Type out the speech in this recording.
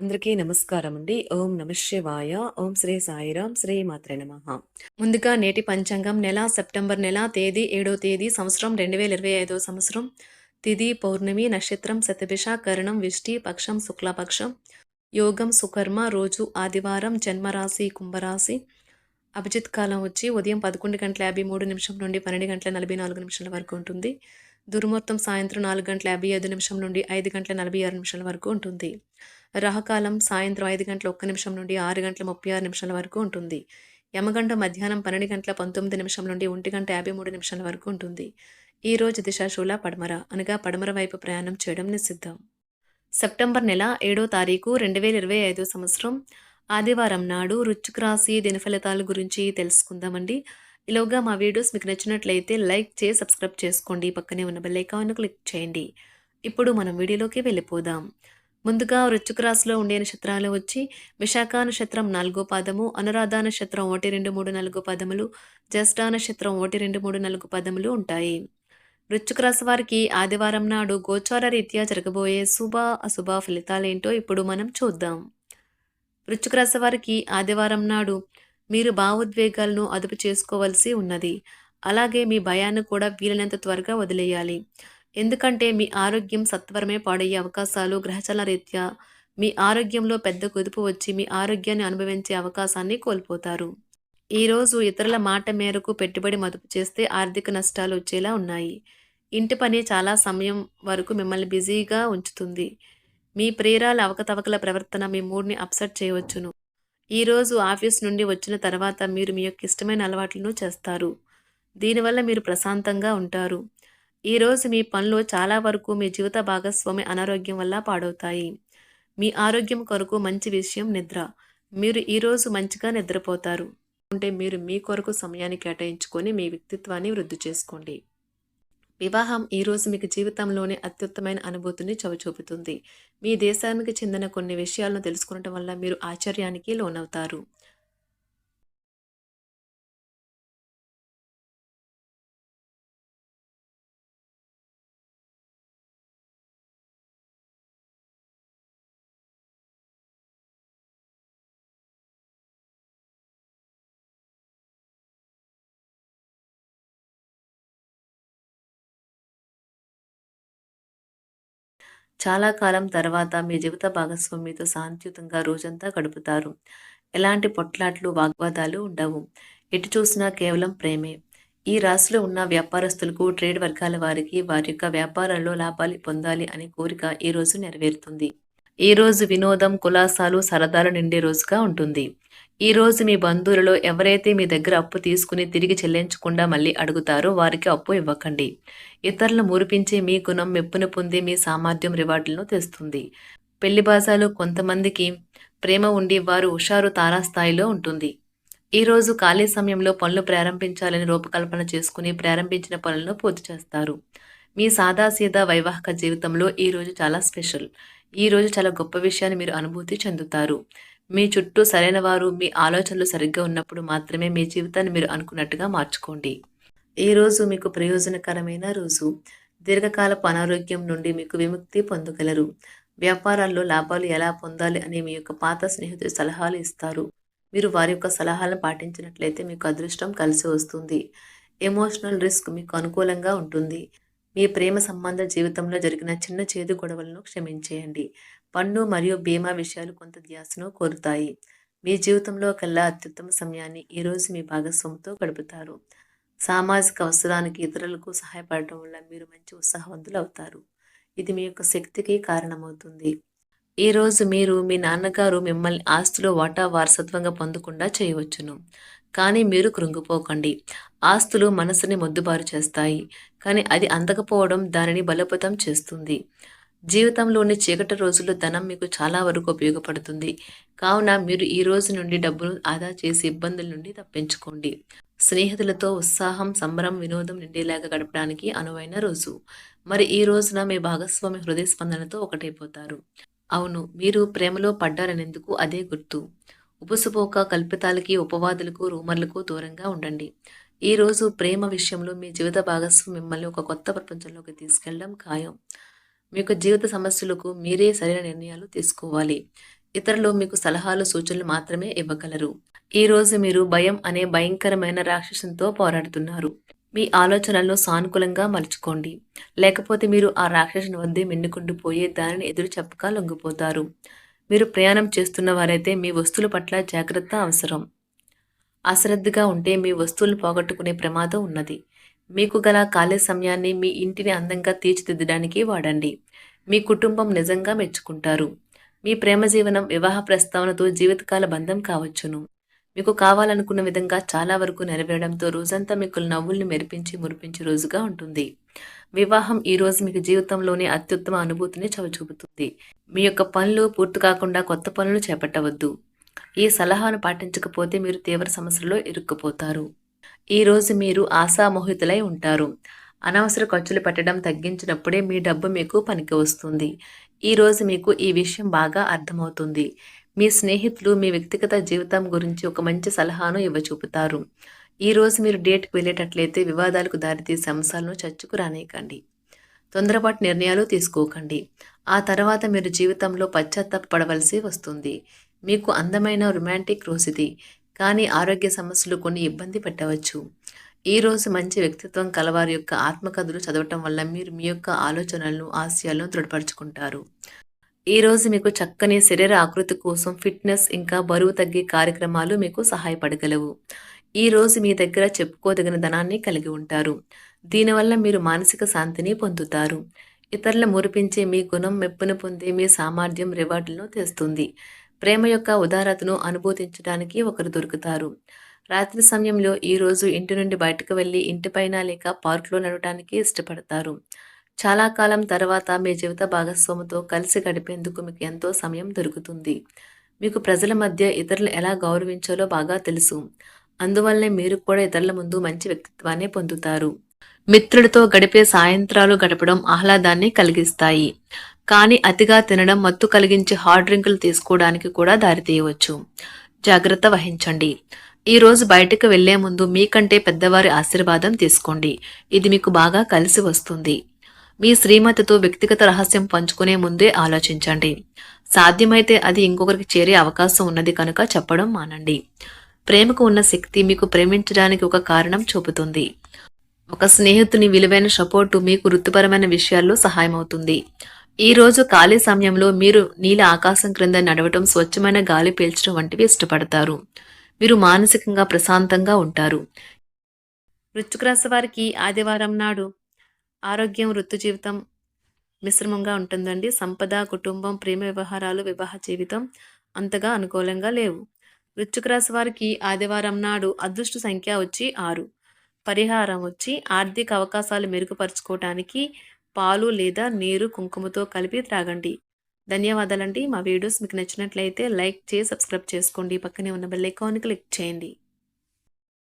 అందరికీ నమస్కారం అండి ఓం నమ శివాయ. ఓం శ్రీ సాయిరాం శ్రీ మాత్రే నమ. ముందుగా నేటి పంచాంగం నెల సెప్టెంబర్ నెల తేదీ ఏడో తేదీ సంవత్సరం రెండు వేల ఇరవై ఐదో సంవత్సరం. తిథి పౌర్ణమి నక్షత్రం శతభిష కరణం విష్టి పక్షం శుక్లపక్షం. యోగం సుకర్మ రోజు ఆదివారం జన్మరాశి కుంభరాశి. అభిజిత్ కాలం వచ్చి ఉదయం పదకొండు గంటల యాభై మూడు నిమిషం నుండి పన్నెండు గంటల నలభై నాలుగు నిమిషాల వరకు ఉంటుంది. దుర్ముహూర్తం సాయంత్రం నాలుగు గంటల యాభై ఐదు నిమిషం నుండి ఐదు గంటల నలభై ఆరు నిమిషాల వరకు ఉంటుంది. రాహకాలం సాయంత్రం ఐదు గంటల ఒక్క నిమిషం నుండి ఆరు గంటల ముప్పై ఆరు నిమిషాల వరకు ఉంటుంది. యమగంట మధ్యాహ్నం పన్నెండు గంటల పంతొమ్మిది నిమిషం నుండి ఒంటి గంట యాభై మూడు నిమిషాల వరకు ఉంటుంది. ఈ రోజు దిశాశూల పడమర అనగా పడమర వైపు ప్రయాణం చేయడం నిషిద్ధం. సెప్టెంబర్ నెల ఏడో తారీఖు రెండు వేల ఇరవై ఐదో సంవత్సరం. ఆదివారం నాడు రుచిక రాశి దిన ఫలితాల గురించి తెలుసుకుందామండి. ఇలోగా మా వీడియోస్ మీకు నచ్చినట్లయితే లైక్ చేసి సబ్స్క్రైబ్ చేసుకోండి. పక్కనే ఉన్న బెల్ ఐకాన్ క్లిక్ చేయండి. ఇప్పుడు మనం వీడియోలోకి వెళ్ళిపోదాం. ముందుగా వృశ్చిక రాశిలో ఉండే నక్షత్రాలు వచ్చి విశాఖ నక్షత్రం నాలుగో పాదము అనురాధ నక్షత్రం ఒకటి రెండు మూడు నాలుగు పదములు జ్యేష్ఠ నక్షత్రం ఒకటి రెండు మూడు నాలుగు పదములు ఉంటాయి. వృశ్చిక రాశి వారికి ఆదివారం నాడు గోచార రీత్యా జరగబోయే శుభ అశుభ ఫలితాలేంటో ఇప్పుడు మనం చూద్దాం. వృశ్చిక రాశి వారికి ఆదివారం నాడు మీరు భావోద్వేగాలను అదుపు చేసుకోవాల్సి ఉన్నది. అలాగే మీ భయాన్ని కూడా వీలైనంత త్వరగా వదిలేయాలి. ఎందుకంటే మీ ఆరోగ్యం సత్వరమే పాడయ్యే అవకాశాలు గ్రహచల రీత్యా మీ ఆరోగ్యంలో పెద్ద కుదుపు వచ్చి మీ ఆరోగ్యాన్ని అనుభవించే అవకాశాన్ని కోల్పోతారు. ఈరోజు ఇతరుల మాట మేరకు పెట్టుబడి మదుపు చేస్తే ఆర్థిక నష్టాలు వచ్చేలా ఉన్నాయి. ఇంటి పని చాలా సమయం వరకు మిమ్మల్ని బిజీగా ఉంచుతుంది. మీ ప్రేరాల అవకతవకల ప్రవర్తన మీ మూడ్ని అప్సెట్ చేయవచ్చును. ఈరోజు ఆఫీస్ నుండి వచ్చిన తర్వాత మీరు మీ యొక్క ఇష్టమైన అలవాట్లను చేస్తారు. దీనివల్ల మీరు ప్రశాంతంగా ఉంటారు. ఈరోజు మీ పనులు చాలా వరకు మీ జీవిత భాగస్వామి అనారోగ్యం వల్ల పాడవుతాయి. మీ ఆరోగ్యం కొరకు మంచి విషయం నిద్ర. మీరు ఈరోజు మంచిగా నిద్రపోతారు. అంటే మీరు మీ కొరకు సమయాన్ని కేటాయించుకొని మీ వ్యక్తిత్వాన్ని వృద్ధి చేసుకోండి. వివాహం ఈరోజు మీకు జీవితంలోనే అత్యుత్తమైన అనుభూతిని చవిచూపుతుంది. మీ దేశానికి చెందిన కొన్ని విషయాలను తెలుసుకోవడం వల్ల మీరు ఆశ్చర్యానికి లోనవుతారు. చాలా కాలం తర్వాత మీ జీవిత భాగస్వామితో శాంతియుతంగా రోజంతా గడుపుతారు. ఎలాంటి పొట్లాట్లు వాగ్వాదాలు ఉండవు. ఎటు చూసినా కేవలం ప్రేమే. ఈ రాశిలో ఉన్న వ్యాపారస్తులకు ట్రేడ్ వర్గాల వారికి వారి యొక్క వ్యాపారాల్లో లాభాలు పొందాలి అనే కోరిక ఈ రోజు నెరవేరుతుంది. ఈ రోజు వినోదం కులాసాలు సరదాలు నిండే రోజుగా ఉంటుంది. ఈ రోజు మీ బంధువులలో ఎవరైతే మీ దగ్గర అప్పు తీసుకుని తిరిగి చెల్లించకుండా మళ్ళీ అడుగుతారో వారికి అప్పు ఇవ్వకండి. ఇతరులను మురిపించే మీ గుణం మెప్పును పొంది మీ సామర్థ్యం రివార్డులను తెస్తుంది. పెళ్ళి బాసాలు కొంతమందికి ప్రేమ ఉండి వారు హుషారు తారాస్థాయిలో ఉంటుంది. ఈ రోజు ఖాళీ సమయంలో పనులు ప్రారంభించాలని రూపకల్పన చేసుకుని ప్రారంభించిన పనులను పూర్తి చేస్తారు. మీ సాదాసీదా వైవాహిక జీవితంలో ఈ రోజు చాలా స్పెషల్. ఈ రోజు చాలా గొప్ప విషయాన్ని మీరు అనుభూతి చెందుతారు. మీ చుట్టూ సరైన వారు మీ ఆలోచనలు సరిగ్గా ఉన్నప్పుడు మాత్రమే మీ జీవితాన్ని మీరు అనుకున్నట్టుగా మార్చుకోండి. ఈ రోజు మీకు ప్రయోజనకరమైన రోజు. దీర్ఘకాలపు అనారోగ్యం నుండి మీకు విముక్తి పొందగలరు. వ్యాపారాల్లో లాభాలు ఎలా పొందాలి అని మీ యొక్క పాత స్నేహితులు సలహాలు ఇస్తారు. మీరు వారి యొక్క సలహాలను పాటించినట్లయితే మీకు అదృష్టం కలిసి వస్తుంది. ఎమోషనల్ రిస్క్ మీకు అనుకూలంగా ఉంటుంది. మీ ప్రేమ సంబంధ జీవితంలో జరిగిన చిన్న చేదు గొడవలను క్షమించేయండి. పన్ను మరియు బీమా విషయాలు కొంత ధ్యాసను కోరుతాయి. మీ జీవితంలో కల్లా అత్యుత్తమ సమయాన్ని ఈరోజు మీ భాగస్వామితో గడుపుతారు. సామాజిక అవసరానికి ఇతరులకు సహాయపడటం వల్ల మీరు మంచి ఉత్సాహవంతులు అవుతారు. ఇది మీ యొక్క శక్తికి కారణమవుతుంది. ఈరోజు మీరు మీ నాన్నగారు మిమ్మల్ని ఆస్తిలో వాటా వారసత్వంగా పొందకుండా చేయవచ్చును. కానీ మీరు కృంగిపోకండి. ఆస్తులు మనసుని మొద్దుబారు చేస్తాయి. కానీ అది అందకపోవడం దానిని బలోపేతం చేస్తుంది. జీవితంలోని చీకటి రోజుల్లో ధనం మీకు చాలా వరకు ఉపయోగపడుతుంది. కావున మీరు ఈ రోజు నుండి డబ్బును ఆదా చేసి ఇబ్బందుల నుండి తప్పించుకోండి. స్నేహితులతో ఉత్సాహం సంబరం వినోదం నిండేలాగా గడపడానికి అనువైన రోజు. మరి ఈ రోజున మీ భాగస్వామి హృదయ స్పందనతో ఒకటైపోతారు. అవును మీరు ప్రేమలో పడ్డారనేందుకు అదే గుర్తు. ఉపసుపోక కల్పితాలకి ఉపవాదులకు రూమర్లకు దూరంగా ఉండండి. ఈ రోజు ప్రేమ విషయంలో మీ జీవిత భాగస్వామి మిమ్మల్ని ఒక కొత్త ప్రపంచంలోకి తీసుకెళ్ళడం ఖాయం. మీ యొక్క జీవిత సమస్యలకు మీరే సరైన నిర్ణయాలు తీసుకోవాలి. ఇతరులు మీకు సలహాలు సూచనలు మాత్రమే ఇవ్వగలరు. ఈ రోజు మీరు భయం అనే భయంకరమైన రాక్షసంతో పోరాడుతున్నారు. మీ ఆలోచనలను సానుకూలంగా మలుచుకోండి. లేకపోతే మీరు ఆ రాక్షసుని వద్దే మిన్నుకుంటూ పోయే దానిని ఎదురు చెప్పక లొంగిపోతారు. మీరు ప్రయాణం చేస్తున్న వారైతే మీ వస్తువుల పట్ల జాగ్రత్త అవసరం. అశ్రద్ధగా ఉంటే మీ వస్తువులు పోగొట్టుకునే ప్రమాదం ఉన్నది. మీకు గల ఖాళీ సమయాన్ని మీ ఇంటిని అందంగా తీర్చిదిద్దడానికి వాడండి. మీ కుటుంబం నిజంగా మెచ్చుకుంటారు. మీ ప్రేమ జీవనం వివాహ ప్రస్తావనతో జీవితకాల బంధం కావచ్చును. మీకు కావాలనుకున్న విధంగా చాలా వరకు నెరవేరడంతో రోజంతా మీకు నవ్వుల్ని మెరిపించి మురిపించే రోజుగా ఉంటుంది. వివాహం ఈ రోజు మీకు జీవితంలోని అత్యుత్తమ అనుభూతిని చవిచూపుతుంది. మీ యొక్క పనులు పూర్తి కాకుండా కొత్త పనులు చేపట్టవద్దు. ఈ సలహాను పాటించకపోతే మీరు తీవ్ర సమస్యలో ఇరుక్కుపోతారు. ఈరోజు మీరు ఆశామోహితులై ఉంటారు. అనవసర ఖర్చులు పెట్టడం తగ్గించినప్పుడే మీ డబ్బు మీకు పనికి వస్తుంది. ఈ రోజు మీకు ఈ విషయం బాగా అర్థమవుతుంది. మీ స్నేహితులు మీ వ్యక్తిగత జీవితం గురించి ఒక మంచి సలహాను ఇవ్వచూపుతారు. ఈరోజు మీరు డేట్కి వెళ్ళేటట్లయితే వివాదాలకు దారితీసే అంశాలను చర్చకు రానేయకండి. తొందరపాటు నిర్ణయాలు తీసుకోకండి. ఆ తర్వాత మీరు జీవితంలో పశ్చాత్తాపడవలసి వస్తుంది. మీకు అందమైన రొమాంటిక్ రోజు ఇది కానీ ఆరోగ్య సమస్యలు కొన్ని ఇబ్బంది పెట్టవచ్చు. ఈ రోజు మంచి వ్యక్తిత్వం కలవారి యొక్క ఆత్మకథలు చదవటం వల్ల మీరు మీ యొక్క ఆలోచనలను ఆశయాలను దృఢపరుచుకుంటారు. ఈ రోజు మీకు చక్కని శరీర ఆకృతి కోసం ఫిట్నెస్ ఇంకా బరువు తగ్గే కార్యక్రమాలు మీకు సహాయపడగలవు. ఈ రోజు మీ దగ్గర చెప్పుకోదగిన ధనాన్ని కలిగి ఉంటారు. దీనివల్ల మీరు మానసిక శాంతిని పొందుతారు. ఇతరుల మురిపించే మీ గుణం మెప్పును పొందే మీ సామర్థ్యం రివార్డులను తెస్తుంది. ప్రేమ యొక్క ఉదారతను అనుభూతించడానికి ఒకరు దొరుకుతారు. రాత్రి సమయంలో ఈరోజు ఇంటి నుండి బయటకు వెళ్ళి ఇంటిపైన లేక పార్కులో నడవడానికి ఇష్టపడతారు. చాలా కాలం తర్వాత మీ జీవిత భాగస్వామితో కలిసి గడిపేందుకు మీకు ఎంతో సమయం దొరుకుతుంది. మీకు ప్రజల మధ్య ఇతరులు ఎలా గౌరవించాలో బాగా తెలుసు. అందువల్లే మీరు కూడా ఇతరుల ముందు మంచి వ్యక్తిత్వాన్ని పొందుతారు. మిత్రులతో గడిపే సాయంత్రాలు గడపడం ఆహ్లాదాన్ని కలిగిస్తాయి. కానీ అతిగా తినడం మత్తు కలిగించే హార్డ్ డ్రింకులు తీసుకోవడానికి కూడా దారితీయవచ్చు. జాగ్రత్త వహించండి. ఈరోజు బయటకు వెళ్ళే ముందు మీకంటే పెద్దవారి ఆశీర్వాదం తీసుకోండి. ఇది మీకు బాగా కలిసి వస్తుంది. మీ శ్రీమతితో వ్యక్తిగత రహస్యం పంచుకునే ముందే ఆలోచించండి. సాధ్యమైతే అది ఇంకొకరికి చేరే అవకాశం ఉన్నది కనుక చెప్పడం మానండి. ప్రేమకు ఉన్న శక్తి మీకు ప్రేమించడానికి ఒక కారణం చూపుతుంది. ఒక స్నేహితుని విలువైన సపోర్టు మీకు వృత్తిపరమైన విషయాల్లో సహాయమవుతుంది. ఈ రోజు ఖాళీ సమయంలో మీరు నీల ఆకాశం క్రింద నడవటం స్వచ్ఛమైన గాలి పీల్చడం వంటివి ఇష్టపడతారు. మీరు మానసికంగా ప్రశాంతంగా ఉంటారు. వృశ్చిక రాశి వారికి ఆదివారం నాడు ఆరోగ్యం వృత్తి జీవితం మిశ్రమంగా ఉంటుందండి. సంపద కుటుంబం ప్రేమ వ్యవహారాలు వివాహ జీవితం అంతగా అనుకూలంగా లేవు. వృశ్చిక రాశి వారికి ఆదివారం నాడు అదృష్ట సంఖ్య వచ్చి ఆరు. పరిహారం వచ్చి ఆర్థిక అవకాశాలు మెరుగుపరుచుకోవటానికి పాలు లేదా నీరు కుంకుమతో కలిపి త్రాగండి. ధన్యవాదాలండి. మా వీడియోస్ మీకు నచ్చినట్లయితే లైక్ చేసి సబ్స్క్రైబ్ చేసుకోండి. పక్కనే ఉన్న బెల్ ఐకాన్ క్లిక్ చేయండి.